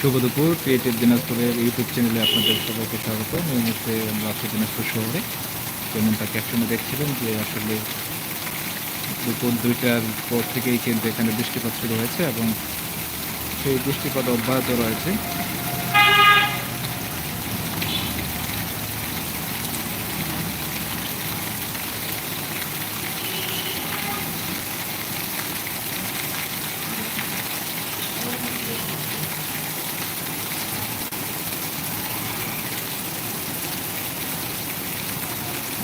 শুভ দুপুর, ক্রিয়েটিভ দিনাজপুরের ইউটিউব চ্যানেলে আপনাদের সবাইকে স্বাগত। এই মুহূর্তে আমরা দিনাজপুর শহরে। যেমনটা ক্যাপশনে দেখছিলেন যে আসলে দুপুর দুইটার পর থেকেই কিন্তু এখানে বৃষ্টিপাত শুরু হয়েছে এবং সেই বৃষ্টিপাত অব্যাহত রয়েছে।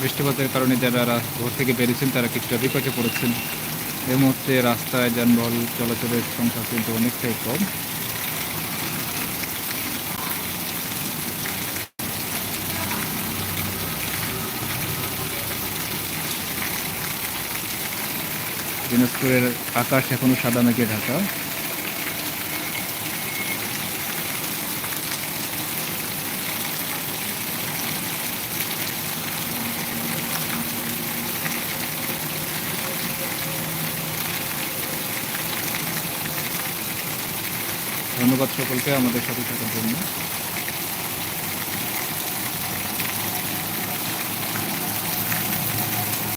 বৃষ্টিপাতের কারণে যারা ঘর থেকে বেরিয়েছেন, তারা কিছুটা বিপাকে পড়েছেন। এই মুহূর্তে রাস্তায় যানবাহন চলাচলের সংখ্যা কিন্তু অনেকটাই কম। দিনাজপুরের আকাশ এখনও সাদা মেঘে ঢাকা। ধন্যবাদ সকলকে আমাদের সাথে থাকার জন্য।